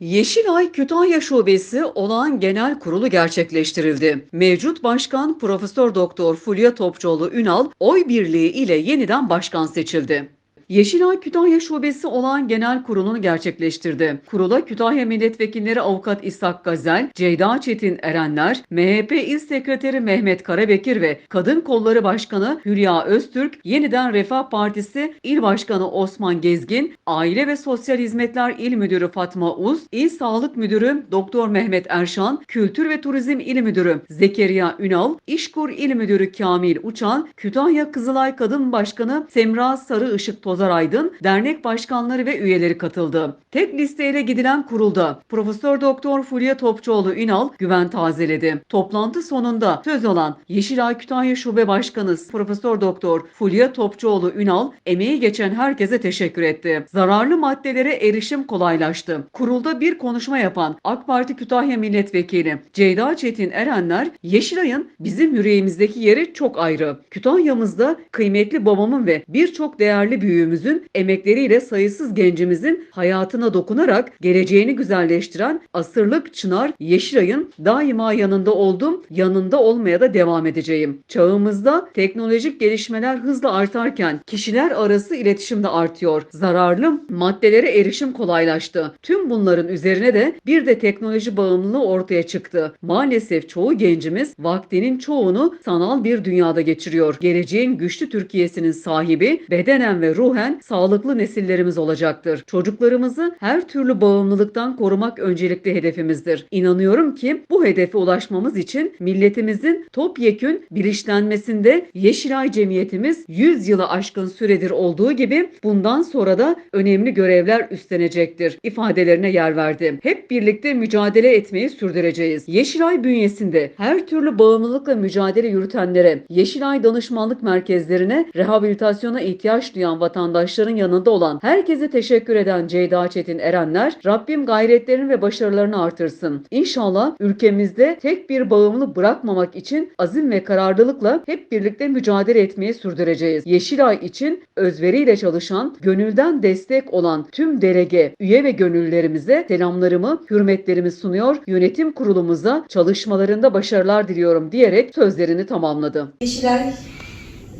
Yeşilay Kütahya Şubesi olağan genel kurulu gerçekleştirildi. Mevcut başkan Profesör Doktor Fulya Topçuoğlu Ünal oy birliği ile yeniden başkan seçildi. Yeşilay Kütahya Şubesi olağan genel kurulunu gerçekleştirdi. Kurula Kütahya Milletvekilleri Avukat İshak Gazel, Ceyda Çetin Erenler, MHP İl Sekreteri Mehmet Karabekir ve Kadın Kolları Başkanı Hülya Öztürk, Yeniden Refah Partisi İl Başkanı Osman Gezgin, Aile ve Sosyal Hizmetler İl Müdürü Fatma Uz, İl Sağlık Müdürü Doktor Mehmet Erşan, Kültür ve Turizm İl Müdürü Zekeriya Ünal, İşkur İl Müdürü Kamil Uçan, Kütahya Kızılay Kadın Başkanı Semra Sarı Işık Tozar Aydın, dernek başkanları ve üyeleri katıldı. Tek listeyle gidilen kurulda Profesör Doktor Fulya Topçuoğlu Ünal güven tazeledi. Toplantı sonunda söz alan Yeşilay Kütahya Şube Başkanı Profesör Doktor Fulya Topçuoğlu Ünal emeği geçen herkese teşekkür etti. Zararlı maddelere erişim kolaylaştı. Kurulda bir konuşma yapan AK Parti Kütahya Milletvekili Ceyda Çetin Erenler, Yeşilay'ın bizim yüreğimizdeki yeri çok ayrı. Kütahya'mızda kıymetli babamın ve birçok değerli büyüğümüzün emekleriyle sayısız gencimizin hayatına dokunarak geleceğini güzelleştiren asırlık çınar Yeşilay'ın daima yanında oldum, yanında olmaya da devam edeceğim. Çağımızda teknolojik gelişmeler hızla artarken kişiler arası iletişim de artıyor. Zararlı maddelere erişim kolaylaştı. Tüm bunların üzerine de bir de teknoloji bağımlılığı ortaya çıktı. Maalesef çoğu gencimiz vaktinin çoğunu sanal bir dünyada geçiriyor. Geleceğin güçlü Türkiye'sinin sahibi bedenen ve ruhen sağlıklı nesillerimiz olacaktır. Çocuklarımızı her türlü bağımlılıktan korumak öncelikli hedefimizdir. İnanıyorum ki bu hedefe ulaşmamız için milletimizin topyekün bilinçlenmesinde Yeşilay Cemiyetimiz 100 yılı aşkın süredir olduğu gibi bundan sonra da önemli görevler üstlenecektir ifadelerine yer verdi. Hep birlikte mücadele etmeyi sürdüreceğiz. Yeşilay bünyesinde her türlü bağımlılıkla mücadele yürütenlere, Yeşilay danışmanlık merkezlerine, rehabilitasyona ihtiyaç duyan vatandaşların yanında olan herkese teşekkür eden Ceyda Çetin Erenler, Rabbim gayretlerini ve başarılarını artırsın. İnşallah ülkemizde tek bir bağımlı bırakmamak için azim ve kararlılıkla hep birlikte mücadele etmeyi sürdüreceğiz. Yeşilay için özveriyle çalışan, gönülden destek olan tüm delege, üye ve gönüllerimize selamlarımı, hürmetlerimi sunuyor. Yönetim kurulumuza çalışmalarında başarılar diliyorum diyerek sözlerini tamamladı. Yeşilay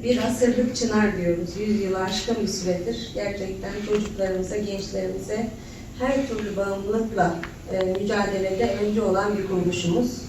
bir asırlık çınar diyoruz. Yüz yılı aşkın bir süredir. Gerçekten çocuklarımıza, gençlerimize her türlü bağımlılıkla e, mücadelede önce olan bir kuruluşumuz.